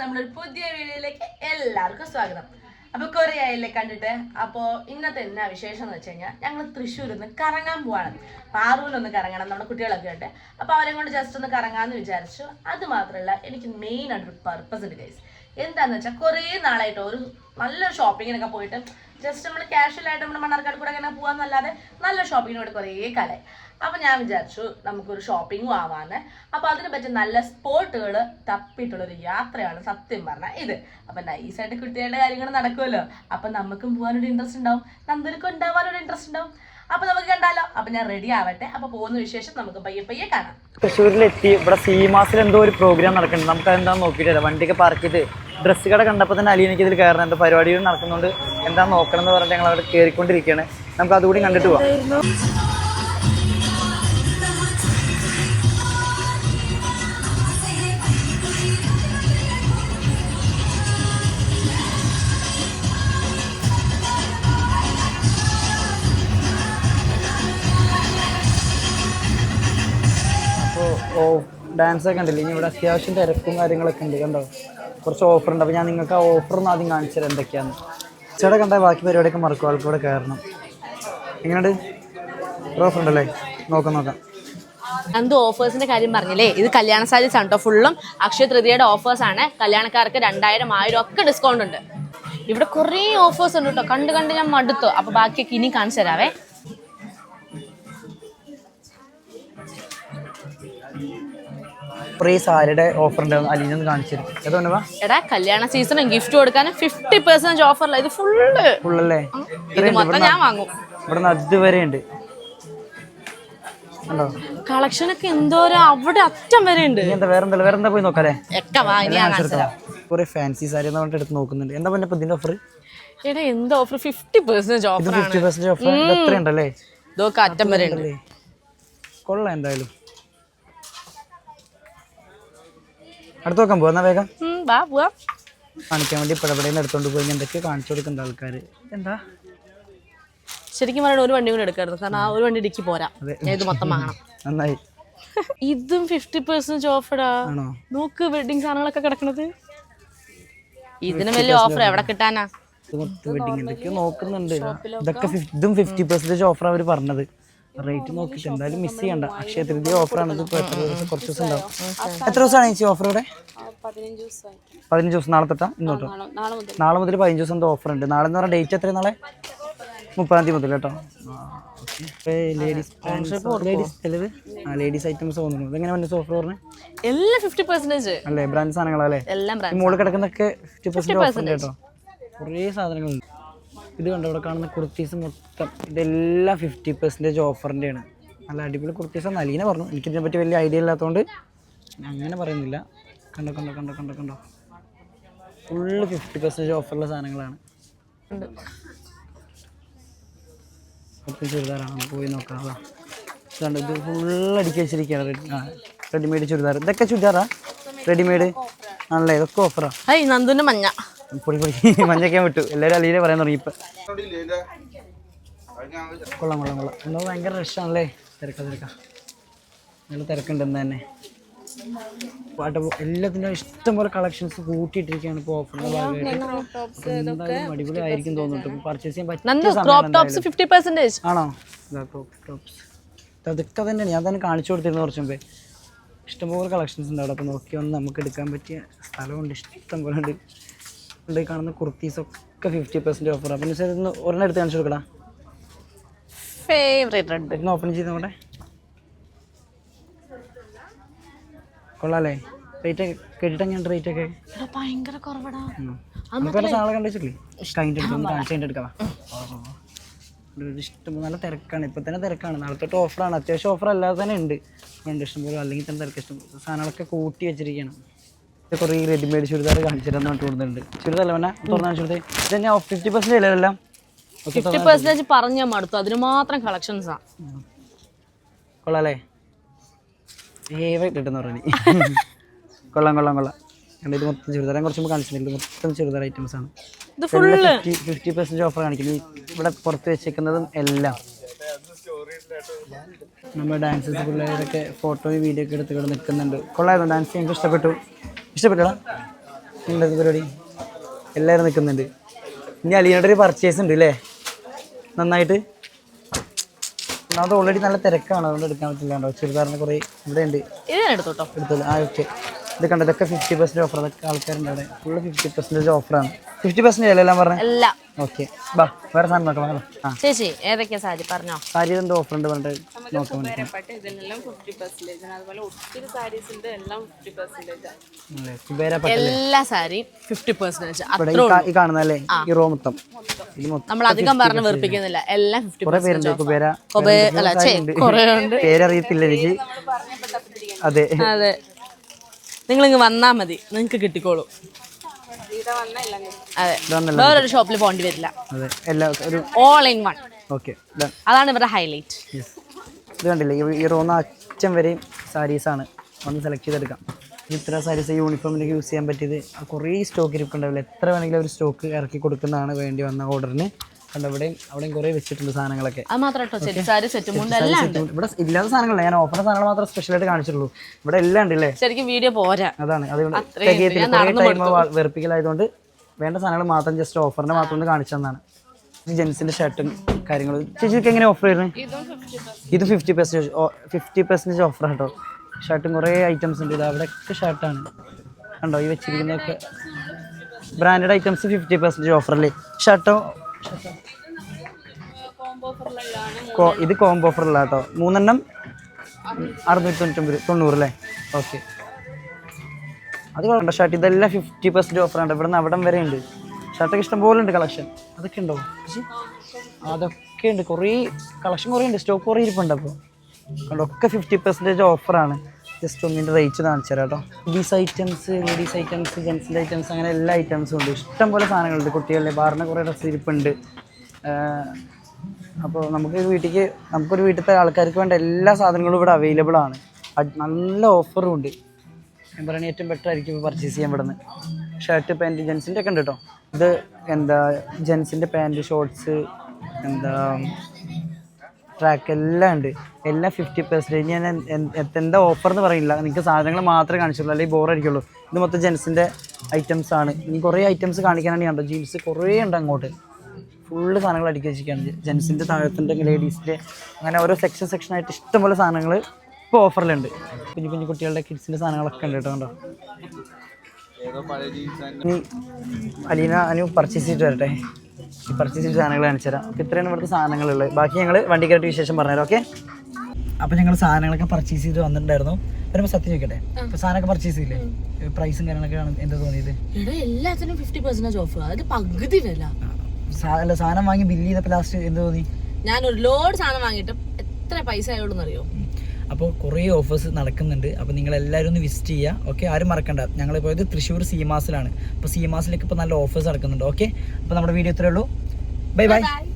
നമ്മളൊരു പുതിയ വീഡിയോയിലേക്ക് എല്ലാവർക്കും സ്വാഗതം. അപ്പൊ കുറെ ആയില്ലേ കണ്ടിട്ട് അപ്പോ ഇന്നത്തെ എന്നാ വിശേഷം എന്ന് വെച്ച് കഴിഞ്ഞാൽ ഞങ്ങൾ തൃശ്ശൂരിൽ നിന്ന് കറങ്ങാൻ പോവാണ്. പാറൂലൊന്ന് കറങ്ങണം നമ്മുടെ കുട്ടികളൊക്കെ ഉണ്ട് അപ്പൊ അവരെ കൊണ്ട് ജസ്റ്റ് ഒന്ന് കറങ്ങാന്ന് വിചാരിച്ചു. അത് മാത്രമല്ല എനിക്ക് മെയിൻ ആയിട്ടൊരു പർപ്പസ് ഉണ്ട് ഗൈസ് എന്താന്ന് വെച്ചാൽ കുറേ നാളായിട്ട് ഒരു നല്ല ഷോപ്പിങ്ങിനൊക്കെ പോയിട്ട് ജസ്റ്റ് നമ്മൾ കാഷ്വൽ ആയിട്ട് നമ്മുടെ മണ്ണാർക്കാട് കൂടെ അങ്ങനെ പോകാന്നല്ലാതെ നല്ല ഷോപ്പിങ്ങിനോട് കുറേ കാലമായി അപ്പൊ ഞാൻ വിചാരിച്ചു നമുക്കൊരു ഷോപ്പിംഗും ആവാന്ന് അപ്പൊ അതിനെ പറ്റി നല്ല സ്പോട്ടുകൾ തപ്പിയിട്ടുള്ളൊരു യാത്രയാണ് സത്യം പറഞ്ഞാൽ ഇത്. അപ്പൊ നൈസായിട്ട് കുട്ടികളുടെ കാര്യങ്ങൾ നടക്കുമല്ലോ അപ്പൊ നമുക്കും പോകാനൊരു ഇൻട്രസ്റ്റ് ഉണ്ടാവും. നന്ദനക്കും ഉണ്ടാവാനൊരു ഇൻട്രസ്റ്റ് ഉണ്ടാവും. അപ്പൊ നമുക്ക് കണ്ടാലോ. അപ്പൊ ഞാൻ റെഡി ആവട്ടെ. അപ്പൊ പോകുന്ന വിശേഷം നമുക്ക് പയ്യെ പയ്യെ കാണാം. തൃശ്ശൂരിലെത്തി. ഇവിടെ സീമാസിൽ എന്തോ ഒരു പ്രോഗ്രാം നടക്കുന്നുണ്ട്. നമുക്ക് എന്താണെന്ന് നോക്കിയിട്ട് വണ്ടിക്ക് വണ്ടിയൊക്കെ പാർക്ക് ഡ്രസ്സ് കട കണ്ടപ്പോൾ തന്നെ അലീനയ്ക്ക് ഇതിൽ കയറണം. എന്താ പരിപാടികൾ നടക്കുന്നുണ്ട്. എന്താ നോക്കണം എന്ന് പറഞ്ഞിട്ട് ഞങ്ങൾ അവിടെ കയറിക്കൊണ്ടിരിക്കുകയാണ് നമുക്ക് അതുകൂടി കണ്ടിട്ട് പോവാം. ഓ ഡാൻസ് ഒക്കെ ഉണ്ടല്ലേ ഇനി ഇവിടെ അത്യാവശ്യം തിരക്കും കാര്യങ്ങളൊക്കെ ഉണ്ട് കണ്ടോ? കുറച്ച് ഓഫർ ഉണ്ട്. അപ്പോൾ ഞാൻ നിങ്ങൾക്ക് ആ ഓഫർ ഒന്ന് ആദ്യം കാണിച്ചു തരാം എന്തൊക്കെയാണ് ചേട്ടാ കണ്ട ബാക്കി പരിപാടിയൊക്കെ മറക്കും ആൾക്കൂടെ കയറണം. എങ്ങനെയുണ്ട്? ഓഫർ ഉണ്ടല്ലേ? നോക്കാം നോക്കാം. എന്ത് ഓഫേഴ്സിന്റെ കാര്യം പറഞ്ഞില്ലേ? ഇത് കല്യാണ സാരീസ് ആണ് കേട്ടോ ഫുള്ളും അക്ഷയ തൃതീയയുടെ ഓഫേഴ്സ് ആണ്. കല്യാണക്കാർക്ക് രണ്ടായിരം ആയിരം ഒക്കെ ഡിസ്കൗണ്ട് ഉണ്ട്. ഇവിടെ കുറേ ഓഫേഴ്സ് ഉണ്ട് കേട്ടോ. കണ്ട് കണ്ട് ഞാൻ മടുത്തു. അപ്പൊ ബാക്കിയൊക്കെ ഇനി കാണിച്ചു തരാവേ കുറേ സാരിയുടെ ഓഫർ ഉണ്ട് അലീന കാണിച്ചിരുന്നു എടാ കല്യാണ സീസണും ഗിഫ്റ്റ് കൊടുക്കാനും ഫിഫ്റ്റി പെർസെന്റ് ഓഫറില്ല ഇത് ഫുള്ള് ഫുള്ളല്ലേ? ഇത് മൊത്തം ഞാൻ വാങ്ങും. ഇവിടെ അതുവരെ ഉണ്ട്? കളക്ഷൻ ഒക്കെ എന്തോരം? അവിടെ അറ്റം വരെ ഉണ്ട് എന്താ വേറെ എന്താ വേറെ എന്താ പോയി നോക്കാലേ കുറെ ഫാൻസി സാരി എന്ന് പറഞ്ഞിട്ട് എടുത്ത് നോക്കുന്നുണ്ട്. എന്താ പിന്നെ ഇതിന്റെ ഓഫർ എടാ എന്ത് offer fifty percent offer fifty percent offer എത്ര ഉണ്ടല്ലേ ഇതൊക്കെ അറ്റം വരെ ഉണ്ട് കൊള്ളാം എന്തായാലും. അടുത്ത് നോക്കാൻ പോവാ വേഗം. വാ പോവാം. കാണിക്കാൻ വേണ്ടി പടപടയിൽ എടുത്തോണ്ട് പോയി എന്തൊക്കെ കാണിച്ചു കൊടുക്കുന്ന ആൾക്കാർ എന്താ ശരിക്കും പറഞ്ഞാൽ ഒരു വണ്ടി കൂടെ എടുക്കരുത് കാരണം ആ ഒരു വണ്ടി ഇടുക്കി പോരാ. ഏത് ഇത് മൊത്തം വാങ്ങണം. നന്നായി. ഇതും ഫിഫ്റ്റി പെർസെന്റ് ഓഫറാ നോക്ക് വെഡിങ് സാധനങ്ങളൊക്കെ കിടക്കണത്. ഇതിന് വലിയ ഓഫർ എവിടെ കിട്ടാനാ? വെഡിങ് എന്തൊക്കെയോ നോക്കുന്നുണ്ട്. ഇതൊക്കെ ഇതും ഫിഫ്റ്റി പെർസെന്റേജ് ഓഫർ അവർ പറഞ്ഞത്. റേറ്റ് നോക്കിയിട്ട് എന്തായാലും മിസ് ചെയ്യണ്ട. അക്ഷയ തൃതീയ ഓഫറാണ് ഇത് എത്ര ദിവസം കുറച്ച് ദിവസം ഉണ്ടാവും. എത്ര ദിവസമാണ് ചേച്ചി ഓഫർ ഇവിടെ? പതിനഞ്ച് ദിവസം. നാളെ തൊട്ടാ? ഇന്നോട്ടോ നാളെ മുതൽ. പതിനഞ്ച് ദിവസം ഓഫർ ഉണ്ട്. നാളെ എന്ന് പറഞ്ഞാൽ ഡേറ്റ് എത്രയാണ് നാളെ? മുപ്പതാം തീയതി മുതൽ കേട്ടോ. ലേഡീസ് ഐറ്റംസ് തോന്നുന്നു. എങ്ങനെ വന്ന ഓഫർ പറഞ്ഞു? എല്ലാം ഫിഫ്റ്റി പെർസെന്റേജ് അല്ലേ? ബ്രാൻഡ് സാധനങ്ങളല്ലേ? എല്ലാം ഈ ബ്രാൻഡ് കിടക്കുന്നൊക്കെ ഫിഫ്റ്റി പെർസെന്റ് ഓഫർ കേട്ടോ. കുറേ സാധനങ്ങളുണ്ട്. ഇത് കണ്ടോ? ഇവിടെ കാണുന്ന കുർത്തീസ് മൊത്തം ഇതെല്ലാം ഫിഫ്റ്റി പെർസെന്റേജ് ഓഫറിന്റെയാണ് നല്ല അടിപൊളി കുർത്തീസ് നലീന പറഞ്ഞു. എനിക്കിതിനെ പറ്റി വലിയ ഐഡിയ ഇല്ലാത്തതുകൊണ്ട് അങ്ങനെ പറയുന്നില്ല. കണ്ടോ കണ്ടോ കണ്ടോ കണ്ടോ കണ്ടോ? ഫുള്ള് ഫിഫ്റ്റി പെർസെന്റേജ് ഓഫറുള്ള സാധനങ്ങളാണ്. ചുരിദാറാണ്. പോയി നോക്കാം. കണ്ടോ ഇത് ഫുള്ള് അടുക്കി വെച്ചിരിക്കുകയാണ്. Ready readymade churidar. ഇതൊക്കെ ചുരിദാറാ? റെഡിമെയ്ഡ് ആണല്ലേ? ഇതൊക്കെ ഓഫറാ ഹൈ നന്ദുന്റെ മഞ്ഞ. പൊടി പൊടി മഞ്ഞക്കാൻ വിട്ടു എല്ലാവരും അലീലെ പറയാൻ തുടങ്ങി ഇപ്പം. കൊള്ളാം കൊള്ളാം കൊള്ളാം. എന്നാ ഭയങ്കര റഷാണല്ലേ തിരക്ക തിരക്ക. നല്ല തിരക്കുണ്ട് എന്ന് തന്നെ. പാട്ട് എല്ലാത്തിന്റെ ഇഷ്ടം പോലെ കളക്ഷൻസ് കൂട്ടിയിട്ടിരിക്കുകയാണ് ഇപ്പോൾ ഓഫറിന്റെ ഭാഗമായിട്ട്. എന്തായാലും അടിപൊളി ആയിരിക്കും തോന്നുന്നുണ്ട്. പർച്ചേസ് ചെയ്യാൻ പറ്റും ആണോ? ക്രോപ്പ് ടോപ്സ് അതൊക്കെ തന്നെയാണ്. ഞാൻ തന്നെ കാണിച്ചു കൊടുത്തിരുന്നു കുറച്ച് മുമ്പേ. ഇഷ്ടംപോലെ കളക്ഷൻസ് ഉണ്ട് അവിടെ. അപ്പോൾ നോക്കി വന്ന് നമുക്ക് എടുക്കാൻ പറ്റിയ സ്ഥലമുണ്ട്. ഇഷ്ടം പോലെ ഉണ്ട്. ഇവിടെ ഈ കാണുന്ന കുർത്തീസ് ഒക്കെ ഫിഫ്റ്റി പെർസെന്റ് ഓഫർ അപ്പം സാർ ഇന്ന് ഒരെണ്ണം എടുത്ത് കാണിച്ചു കൊടുക്കടാ. ഫേവറേറ്റ് റെഡ് ഇന്ന് ഓപ്പൺ ചെയ്ത് നോക്കട്ടെ. കൊള്ളാലേ റേറ്റ് കേട്ടിട്ട് ഞാൻ റേറ്റ് ഒക്കെ? ഭയങ്കര കുറവടാ. കണ്ടിട്ടില്ലേ കഴിഞ്ഞിട്ട് എടുക്കാം ഇഷ്ടം നല്ല തിരക്കാണ്. ഇപ്പം തന്നെ തിരക്കാണ്. നാളെ തൊട്ട് ഓഫറാണ് അത്യാവശ്യം ഓഫർ അല്ലാതെ തന്നെ ഉണ്ട്. ഇഷ്ടം ഇഷ്ടംപോലെ അല്ലെങ്കിൽ തന്നെ തിരക്ക്. ഇഷ്ടം സാധനങ്ങളൊക്കെ കൂട്ടി വെച്ചിരിക്കുകയാണ്. കുറേ റെഡിമെയ്ഡ് ചുരിദാർ കാണിച്ചു തരാൻ വേണ്ടി കൊടുക്കുന്നുണ്ട് ചുരിദാർ അല്ല വേണേ തുറന്നാ ചുരിദാർ ഇത് തന്നെ ഫിഫ്റ്റി പെർസെന്റ് ഇല്ലതെല്ലാം ഫിഫ്റ്റി പെർസെന്റേജ് പറഞ്ഞാൽ മടുത്തു അതിന് മാത്രം കളക്ഷൻസാ കൊള്ളാലേ ഫേവറേറ്റ് കിട്ടുന്ന പറഞ്ഞു. കൊള്ളാം കൊള്ളാം കൊള്ളാം. ഇത് മൊത്തം ചുരിദാർ. ഞാൻ കുറച്ച് കാണിച്ചിട്ടുണ്ട്. മൊത്തം ചുരിദാർ ഐറ്റംസ് ആണ്. ഇത് ഫുൾ ഫിഫ്റ്റി പെർസെന്റ് ഓഫർ കാണിക്കുന്നു. ഇവിടെ പുറത്ത് വെച്ചേക്കുന്നതും എല്ലാം. നമ്മുടെ ഡാൻസസ് പിള്ളേരൊക്കെ ഫോട്ടോയും വീഡിയോ ഒക്കെ എടുത്ത് ഇവിടെ നിൽക്കുന്നുണ്ട്. കൊള്ളായിരുന്നു. ഡാൻസ് ഞങ്ങൾക്ക് ഇഷ്ടപ്പെട്ടു. ഇഷ്ടപ്പെട്ടടാ ഉള്ളത് പരിപാടി. എല്ലാവരും നിൽക്കുന്നുണ്ട്. ഇനി അലീനയുടെ ഒരു പർച്ചേസ് ഉണ്ട് അല്ലേ നന്നായിട്ട്. ഒന്നാമത് ഓൾറെഡി നല്ല തിരക്കാണ്. അതുകൊണ്ട് എടുക്കാൻ പറ്റില്ല കേട്ടോ. ചുരിദാറിന് കുറേ ഇവിടെ ഉണ്ട് എടുത്തോട്ടോ. എടുത്തോളൂ. ആ ഓക്കെ. ഇത് കണ്ടതൊക്കെ ഫിഫ്റ്റി പെർസെന്റ് ഓഫർ അതൊക്കെ ആൾക്കാരുണ്ട് അവിടെ. ഫുൾ ഫിഫ്റ്റി പെർസെന്റേജ് ഓഫറാണ് ഫിഫ്റ്റി പെർസെന്റേജ് അല്ലേ എല്ലാം പറഞ്ഞത് എല്ലാം ഓക്കെ ബാ വേറെ സാധനം നോക്കാം വാ. ആ. ചേച്ചി ഏതൊക്കെയാ സാരി? പറഞ്ഞോ. സാരി എന്തോ ഓഫർ ഉണ്ട് പറഞ്ഞിട്ട് എല്ലാം എല്ലാ സാരി ഫിഫ്റ്റി പെർസെന്റേജ് ഈ കാണുന്നല്ലേ ഈ റോ മൊത്തം. ഇത് മൊത്തം നമ്മൾ അധികം പറഞ്ഞ് വെറുപ്പിക്കുന്നില്ല. എല്ലാം ഫിഫ്റ്റി കുറെ പേരുണ്ട് കുബേര കൊബേ ചേ കുറെ ഉണ്ട്. പേരറിയത്തില്ല എനിക്ക്. അതെ. അതെ. നിങ്ങൾ ഇങ്ങ് വന്നാ മതി. നിങ്ങൾക്ക് കിട്ടിക്കോളൂ. അതെ. വേറൊരു ഷോപ്പിൽ പോകേണ്ടി വരില്ല. ഓൾ ഇൻ വൺ ഓക്കെ അതാണ് ഇവരുടെ ഹൈലൈറ്റ് ഇത് കണ്ടില്ലേ? ഈ- റോന്ന അച്ഛൻ വരെയും സാരീസാണ് ഒന്ന് സെലക്ട് ചെയ്തെടുക്കാം. ഇത് ഇത്ര സാരീസ് യൂണിഫോമിലേക്ക് യൂസ് ചെയ്യാൻ പറ്റിയത് കുറേ സ്റ്റോക്ക് ഇരിപ്പുണ്ടാവില്ല? എത്ര വേണമെങ്കിലും ഒരു സ്റ്റോക്ക് ഇറക്കി കൊടുക്കുന്നതാണ് വേണ്ടി വന്ന ഓർഡറിന് കണ്ട ഇവിടെയും അവിടെയും കുറേ വെച്ചിട്ടുണ്ട് സാധനങ്ങളൊക്കെ. അത് മാത്രം സെറ്റ് സാരി സെറ്റ് മുണ്ട് എല്ലാം ഉണ്ട്. ഇവിടെ ഇല്ലാത്ത സാധനങ്ങളല്ല ഞാൻ ഓഫർ സാധനങ്ങൾ മാത്രം സ്പെഷ്യലായിട്ട് കാണിച്ചിട്ടുള്ളൂ. ഇവിടെ എല്ലാം ഉണ്ട് അല്ലേ ശരിക്കും വീഡിയോ പോരാ. അതാണ്. അതുകൊണ്ട് ടൈം വെറുപ്പിക്കലായതുകൊണ്ട് വേണ്ട സാധനങ്ങൾ മാത്രം ജസ്റ്റ് ഓഫറിന്റെ മാത്രം കാണിച്ചു തന്നാണ്. ഈ ജെൻസിന്റെ ഷർട്ടും കാര്യങ്ങളും. ചേച്ചിക്ക് എങ്ങനെ ഓഫർ വരുന്നത് ഇത് fifty percentage fifty percentage offer കേട്ടോ ഷർട്ടും കുറേ ഐറ്റംസ് ഉണ്ട്. ഇത് അവിടെയൊക്കെ ഷർട്ടാണ് കണ്ടോ ഈ വെച്ചിരിക്കുന്നതൊക്കെ. Branded items fifty percentage offer അല്ലേ? ഷർട്ടോ ഇത് കോംബോ ഓഫറില്ല കേട്ടോ മൂന്നെണ്ണം അറുന്നൂറ്റി തൊണ്ണൂറ്റൊമ്പത് തൊണ്ണൂറ് അല്ലേ ഓക്കെ അത് കുഴപ്പമില്ല ഷർട്ട് ഇതെല്ലാം ഫിഫ്റ്റി പെർസെന്റ് ഓഫറാണ് ഇവിടെ നിന്ന് അവിടം വരെ ഉണ്ട്. ഷർട്ടൊക്കെ ഇഷ്ടം പോലെ ഉണ്ട് കളക്ഷൻ അതൊക്കെ ഉണ്ടോ? അതൊക്കെ ഉണ്ട്. കുറേ കളക്ഷൻ കുറേ ഉണ്ട്. സ്റ്റോക്ക് കുറേ ഇരിപ്പുണ്ട് അപ്പോൾ. അതൊക്കെ ഫിഫ്റ്റി പെർസെന്റേജ് ഓഫറാണ് ജസ്റ്റ് ഒന്നിന്റെ റേറ്റ് കാണിച്ചു തരാം കേട്ടോ ബീസ് ഐറ്റംസ് ലേഡീസ് ഐറ്റംസ് ജെൻസിന്റെ ഐറ്റംസ് അങ്ങനെ എല്ലാ ഐറ്റംസും ഉണ്ട്. ഇഷ്ടം പോലെ സാധനങ്ങളുണ്ട് കുട്ടികളുടെ. ബാറിന് കുറേ ഡ്രസ്സ് ഇരിപ്പുണ്ട്. അപ്പോൾ നമുക്ക് വീട്ടിലേക്ക് നമുക്കൊരു വീട്ടിലത്തെ ആൾക്കാർക്ക് വേണ്ട എല്ലാ സാധനങ്ങളും ഇവിടെ അവൈലബിൾ ആണ്. നല്ല ഓഫറും ഉണ്ട്. ഞാൻ പറയണ ഏറ്റവും ബെറ്റർ ആയിരിക്കും ഇപ്പോൾ പർച്ചേസ് ചെയ്യാൻ ഇവിടെ നിന്ന് ഷർട്ട് പാന്റ് ജെൻസിന്റെ ഒക്കെ ഉണ്ട് കേട്ടോ ഇത് എന്താ ജെൻസിന്റെ പാന്റ് ഷോർട്സ് എന്താ ട്രാക്ക് എല്ലാം ഉണ്ട്. എല്ലാം ഫിഫ്റ്റി പെർസെന്റേജ് ഞാൻ എന്താ ഓഫർ എന്ന് പറയില്ല. നിങ്ങൾക്ക് സാധനങ്ങൾ മാത്രമേ കാണിച്ചുള്ളൂ. അല്ലെങ്കിൽ ബോറടിക്കുള്ളൂ ഇത് മൊത്തം ജെൻസിന്റെ ഐറ്റംസ് ആണ്. ഇനി കുറേ ഐറ്റംസ് കാണിക്കാനാണ് കണ്ടോ ജീൻസ് കുറേ ഉണ്ട് അങ്ങോട്ട്. ഫുള്ള് സാധനങ്ങൾ അടുക്കി വെച്ചിരിക്കുകയാണ്. ജെൻസിന്റെ താഴത്തിന്റെ ലേഡീസിന്റെ അങ്ങനെ ഓരോ സെക്ഷൻ സെക്ഷനായിട്ട് ഇഷ്ടംപോലെ സാധനങ്ങൾ ഇപ്പോൾ ഓഫറിലുണ്ട് കുഞ്ഞു കുഞ്ഞു കുട്ടികളുടെ കിഡ്സിന്റെ സാധനങ്ങളൊക്കെ ഉണ്ട് കേട്ടോ ഇനി അലീന അനു പർച്ചേസ് ചെയ്തിട്ട് വരട്ടെ. ഈ പർച്ചേസ് ചെയ്ത സാധനങ്ങൾ കാണിച്ചു തരാം. അപ്പോൾ ഇത്രയാണ് ഇവിടുത്തെ സാധനങ്ങളുള്ളത്. ബാക്കി ഞങ്ങൾ വണ്ടി വണ്ടിക്കായിട്ട് വിശേഷം പറഞ്ഞുതരാം ഓക്കെ? അപ്പോൾ ഞങ്ങൾ സാധനങ്ങളൊക്കെ പർച്ചേസ് ചെയ്ത് വന്നിട്ടുണ്ടായിരുന്നു. വരുമ്പോൾ സത്യം ചോദിക്കട്ടെ? അപ്പോൾ സാധനമൊക്കെ പർച്ചേസ് ചെയ്തില്ലേ പ്രൈസും കാര്യങ്ങളൊക്കെയാണ് എന്താ തോന്നിയത്? എല്ലാത്തിനും ഫിഫ്റ്റി പെർസെന്റേജ് ഓഫ് അതായത് പകുതി വില. അല്ല സാധനം വാങ്ങി ബില്ല് ചെയ്തപ്പോൾ ലാസ്റ്റ് എന്ത് തോന്നി? ഞാൻ ഒരു ലോഡ് സാധനം വാങ്ങിയിട്ട് എത്ര പൈസ ആയോളൂ അറിയോ അപ്പോൾ കുറേ ഓഫേഴ്സ് നടക്കുന്നുണ്ട്. അപ്പോൾ നിങ്ങൾ എല്ലാവരും ഒന്ന് വിസിറ്റ് ചെയ്യുക. ഓക്കെ ആരും മറക്കണ്ട. ഞങ്ങൾ പോയത് തൃശ്ശൂർ സീമാസിലാണ്. അപ്പോൾ സീമാസിലേക്ക് ഇപ്പോൾ നല്ല ഓഫേഴ്സ് നടക്കുന്നുണ്ട്. ഓക്കെ അപ്പോൾ നമ്മുടെ വീഡിയോ ഇത്രയേ ഉള്ളൂ. Bye bye